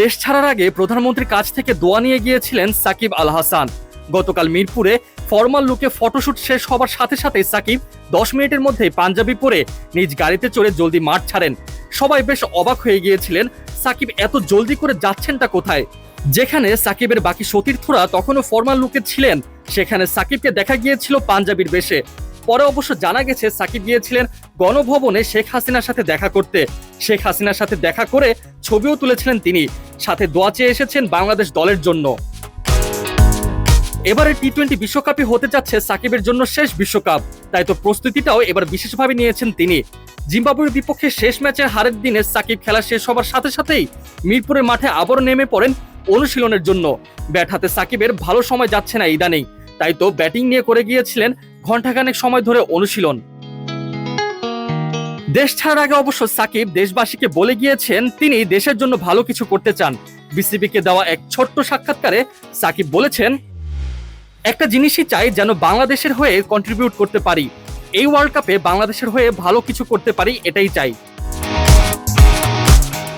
দেশ ছাড়ার আগে প্রধানমন্ত্রীর কাছ থেকে দোয়া নিয়ে গিয়েছিলেন সাকিব আল হাসান। গতকাল মিরপুরে ফর্মাল লুকে ফটোশুট শেষ হবার সাথে সাথে সাকিব দশ মিনিটের মধ্যে পাঞ্জাবি পরে নিজ গাড়িতে চড়ে জলদি মাঠ ছাড়েন। সবাই বেশ অবাক হয়ে গিয়েছিলেন, সাকিব এত জলদি করে যাচ্ছেনটা কোথায়? যেখানে সাকিবের বাকি সতীর্থরা তখনও ফর্মাল লুকে ছিলেন, সেখানে সাকিবকে দেখা গিয়েছিল পাঞ্জাবির বেশে। পরে অবশ্য জানা গেছে সাকিব গিয়েছিলেন গণভবনে শেখ হাসিনার সাথে দেখা করতে। শেখ হাসিনার সাথে দেখা করে ছবিও তুলেছিলেন তিনি। সাথে দোয়া চেয়ে এসেছেন বাংলাদেশ দলের জন্য। এবারে টি টোয়েন্টি বিশ্বকাপই হতে যাচ্ছে সাকিবের জন্য শেষ বিশ্বকাপ। তাই তো প্রস্তুতিটাও এবার বিশেষভাবে নিয়েছেন তিনি। জিম্বাবুয়ের বিপক্ষে শেষ ম্যাচের হারের দিনে সাকিব খেলা শেষ হবার সাথে সাথেই মিরপুরের মাঠে আবারও নেমে পড়েন অনুশীলনের জন্য। ব্যাট হাতে সাকিবের ভালো সময় যাচ্ছে না ইদানেই তাই তো ব্যাটিং নিয়ে করে গিয়েছিলেন ঘন্টাখানেক সময় ধরে অনুশীলন। দেশ ছাড়ার আগে অবশ্য সাকিব দেশবাসীকে বলে গিয়েছেন তিনি দেশের জন্য ভালো কিছু করতে চান। বিসিবিকে দেওয়া এক ছোট্ট সাক্ষাৎকারে সাকিব বলেছেন, একটা জিনিসই চাই যেন বাংলাদেশের হয়ে কন্ট্রিবিউট করতে পারি। এই ওয়ার্ল্ড কাপে বাংলাদেশের হয়ে ভালো কিছু করতে পারি, এটাই চাই।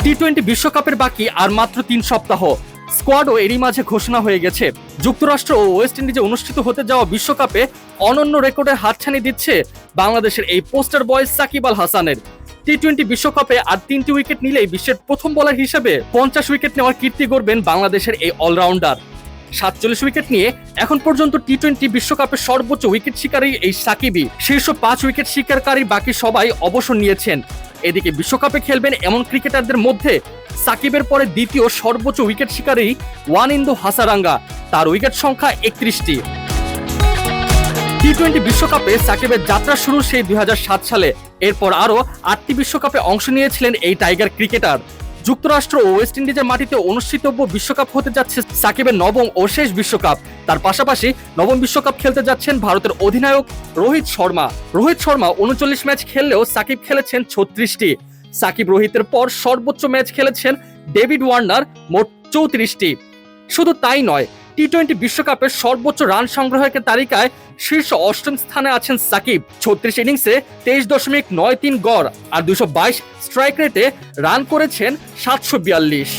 টি টোয়েন্টি বিশ্বকাপের বাকি আর মাত্র তিন সপ্তাহ। স্কোয়াডও এরই মাঝে ঘোষণা হয়ে গেছে। যুক্তরাষ্ট্র ও ওয়েস্ট ইন্ডিজে অনুষ্ঠিত হতে যাওয়া বিশ্বকাপে অনন্য রেকর্ডের হাতছানি দিচ্ছে বাংলাদেশের এই পোস্টার বয় সাকিব আল হাসানের। টি টোয়েন্টি বিশ্বকাপে আর তিনটি উইকেট নিলেই বিশ্বের প্রথম বলার হিসেবে পঞ্চাশ উইকেট নেওয়ার কীর্তি গড়বেন বাংলাদেশের এই অলরাউন্ডার। সাতচল্লিশ উইকেট নিয়ে এখন পর্যন্ত টি টোয়েন্টি বিশ্বকাপের সর্বোচ্চ উইকেট শিকারী এই সাকিবই। শীর্ষ পাঁচ উইকেট শিকারকারী বাকি সবাই অবসর নিয়েছেন। এদিকে বিশ্বকাপে খেলবেন এমন ক্রিকেটারদের মধ্যে সাকিবের পরে দ্বিতীয় সর্বোচ্চ উইকেট শিকারী ওয়ান ইন্দু হাসারাঙ্গা। তার উইকেট সংখ্যা একত্রিশটি। টি টোয়েন্টি বিশ্বকাপে সাকিবের যাত্রা শুরু সেই দুই সালে। এরপর আরও আটটি বিশ্বকাপে অংশ নিয়েছিলেন এই টাইগার ক্রিকেটার। যুক্তরাষ্ট্র ও ওয়েস্ট ইন্ডিজের মাটিতে অনুষ্ঠিতব্য বিশ্বকাপ হতে যাচ্ছে সাকিবের নবম ও শেষ বিশ্বকাপ। তার পাশাপাশি নবম বিশ্বকাপ খেলতে যাচ্ছেন ভারতের অধিনায়ক রোহিত শর্মা। রোহিত শর্মা উনচল্লিশ ম্যাচ খেললেও সাকিব খেলেছেন ছত্রিশটি। সাকিব রোহিতের পর সর্বোচ্চ ম্যাচ খেলেছেন ডেভিড ওয়ার্নার মোট চৌত্রিশটি। শুধু তাই নয় টি টোয়েন্টি বিশ্বকাপের সর্বোচ্চ রান সংগ্রহের তালিকায় শীর্ষ অষ্টম স্থানে আছেন সাকিব। ছত্রিশ ইনিংসে তেইশ দশমিক নয় তিন গড় আর দুশো বাইশ স্ট্রাইক রেটে রান করেছেন সাতশো বিয়াল্লিশ।